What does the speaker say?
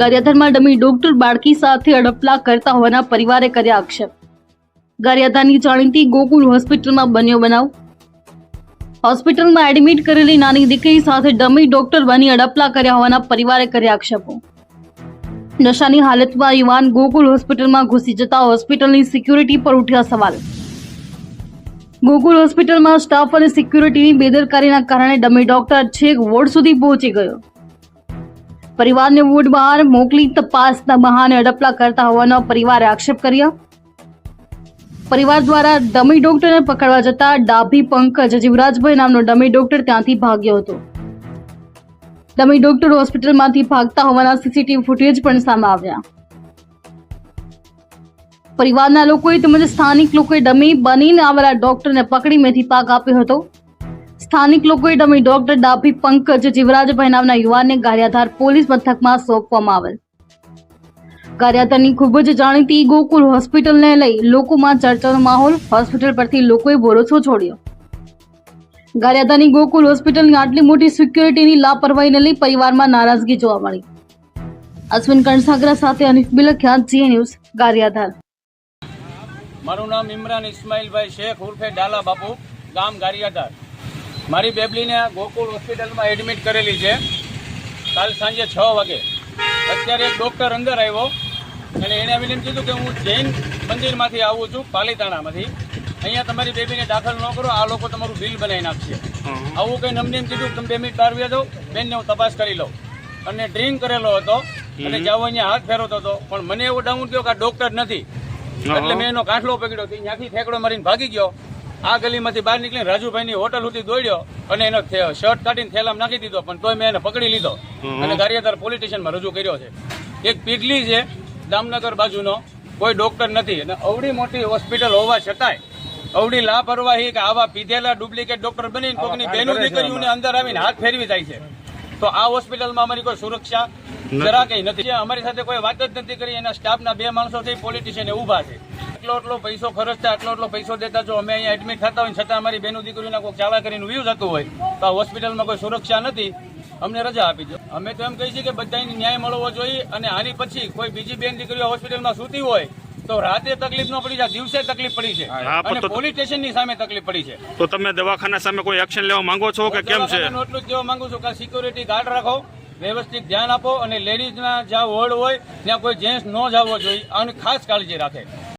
ગારિયાધારમાં dummy doctor બાળકી સાથે અડપલા કરતા હોવાના પરિવારે કર્યા આક્ષેપ. ગારિયાધારની જાણીતી ગોકુલ હોસ્પિટલમાં બન્યો બનાવ. હોસ્પિટલમાં એડમિટ કરેલી નાની દીકરી સાથે ડમી ડોક્ટર બની અડપલા કર્યા હોવાના પરિવારે કર્યા આક્ષેપો. નશાની હાલતમાં યુવાન ગોકુલ હોસ્પિટલમાં ઘૂસી જતા હોસ્પિટલની સિક્યુરિટી પર ઉઠ્યા સવાલ. ગોકુલ હોસ્પિટલમાં સ્ટાફ અને સિક્યુરિટીની બેદરકારીના કારણે ડમી ડોક્ટર છેક વોર્ડ સુધી પહોંચી ગયો. પરિવારને વોર્ડ બહાર મોકલી તપાસના બહાને અડપલા કરતા હોવાનો પરિવારે આક્ષેપ કર્યા. પરિવાર દ્વારા ડમી ડોક્ટરને પકડવા જતા ડાભી પંકજ જીવરાજભાઈ નામનો ડમી ડોક્ટર ત્યાંથી ભાગ્યો હતો. ડમી ડોક્ટર હોસ્પિટલમાંથી ભાગતા હોવાના સીસીટીવી ફૂટેજ પણ સામે આવ્યા. પરિવારના લોકોએ તેમજ સ્થાનિક લોકોએ ડમી બનીને આવેલા ડોક્ટરને પકડી મેથી પાક આપ્યો હતો. સ્થાનિક લોકોએ ડમી ડોક્ટર ડાભી પંકજ જીવરાજભાઈ નામના યુવાનને ગારિયાધાર પોલીસ મથકમાં સોંપવામાં આવેલ. ગારિયાધારની ખૂબ જ જાણીતી ગોકુલ હોસ્પિટલને લઈ લોકોમાં ચર્ચાનો માહોલ, હોસ્પિટલ પરથી લોકોએ ભરોસો છોડ્યો. ગારિયાધારની ગોકુલ હોસ્પિટલની આટલી મોટી સિક્યુરિટીની લાપરવાહીને લઈ પરિવારમાં નારાજગી જોવા મળી. અશ્વિન કણસાગરા સાથે અનિફ બિલખ્યા જી ન્યૂઝ, ગારિયાધાર. મારું નામ ઇમરાન ઇસ્માઇલભાઈ શેખ ઉર્ફે ડાલા બાપુ, ગામ ગારિયાધાર. મારી બેબલીને ગોકુળ હોસ્પિટલમાં એડમિટ કરેલી છે. કાલ સાંજે છ વાગે. અત્યારે એક ડૉક્ટર અંદર આવ્યો અને એણે આવીને એમ કીધું કે હું જૈન મંદિરમાંથી આવું છું પાલીતાણામાંથી. અહીંયા તમારી બેબીને દાખલ ન કરો આ લોકો તમારું બિલ બનાવી નાખશે. આવું કંઈ નમને એમ કીધું તમે બે મિનિટ બહાર વ્યા જાઓ બેનને હું તપાસ કરી લઉં. અને ડ્રિંક કરેલો હતો અને જાવ અહીંયા હાથ ફેરવતો હતો. પણ મને એવો ડાઉન થયો કે આ ડૉક્ટર નથી. એટલે મેં એનો કાંઠલો પકડ્યો ત્યાંથી ઠેકડો મારીને ભાગી ગયો. આ ગલીમાંથી બહાર નીકળીને રાજુભાઈની હોટલ સુધી દોડ્યો અને એનો શર્ટ કાઢીને થેલામાં નાખી દીધો પણ તોય મેં એને પકડી લીધો. અને ગારિયાધાર પોલીસ સ્ટેશનમાં રજૂ કર્યો છે. એક પીગલી છે દામનગર બાજુનો. કોઈ ડોક્ટર નથી. અને અવડી મોટી હોસ્પિટલ હોવા છતાંય અવડી લાપરવાહી કે આવા પીધેલા ડુપ્લિકેટ ડોક્ટર બનીને કોકની બેનું દીકરીઓને અંદર આવીને હાથ ફેરવી જાય છે. તો આ હોસ્પિટલમાં અમારી કોઈ સુરક્ષા જરા કઈ નથી. અમારી સાથે કોઈ વાત જ નથી કરી. એના સ્ટાફના બે માણસો છે પોલિટિશિયન ઊભા છે. એટલો એટલો પૈસો ખર્ચતા આટલો આટલો પૈસો દેતા જો અમે અહીંયા એડમિટ થતા હોય ને છતાં અમારી બેનું દીકરીના કોઈ ચાલા કરીને વ્યૂ થતું હોય તો આ હોસ્પિટલમાં કોઈ સુરક્ષા નથી. અમને રજા આપી દો. અમે તો એમ કહીએ છીએ કે બધાને ન્યાય મળવો જોઈએ અને આની પછી કોઈ બીજી બેન દીકરીઓ હોસ્પિટલમાં સૂતી હોય તો રાતે તકલીફ ન પડી જાય દિવસે તકલીફ પડી છે. અને પોલીસ પોલીસ સ્ટેશનની સામે તકલીફ પડી છે. તો તમે દવાખાના સામે કોઈ એક્શન લેવા માંગો છો કે કેમ છે? એટલું જ કહેવા માંગુ છું કે સિક્યુરિટી ગાર્ડ રાખો વ્યવસ્થિત ધ્યાન આપો અને લેડીઝના જ્યાં વોર્ડ હોય ત્યાં કોઈ જેન્ટ્સ ન જવો જોઈએ આની ખાસ કાળજી રાખે.